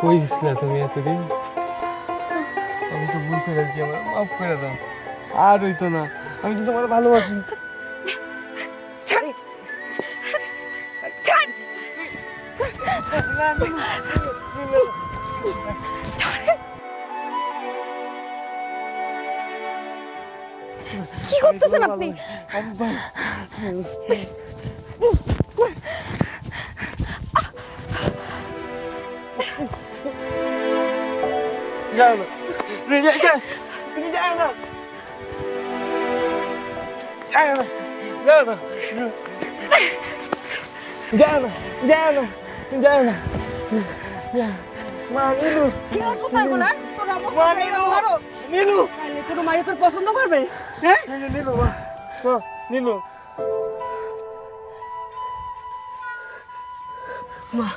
কই গেছিলা তুমি এতদিন? আমি তো ভুল করেছি আমার মাফ করে দাও। আর হইতো না আমি তো তোমার ভালোবাসি। কি করতেছেন আপনি? যাও না তুমি যা- যা- তুমি যাও না যাও না যাও না যাও না যাও না যাও না যাও। মা নীলু কি অবস্থা থাকবো না তোর অবস্থা মা খারাপ নীলু করো। নীলু তাহলে কোনো মাইয়া তোর পছন্দ করবে হ্যাঁ নীলু নীলু মা মা নীলু মা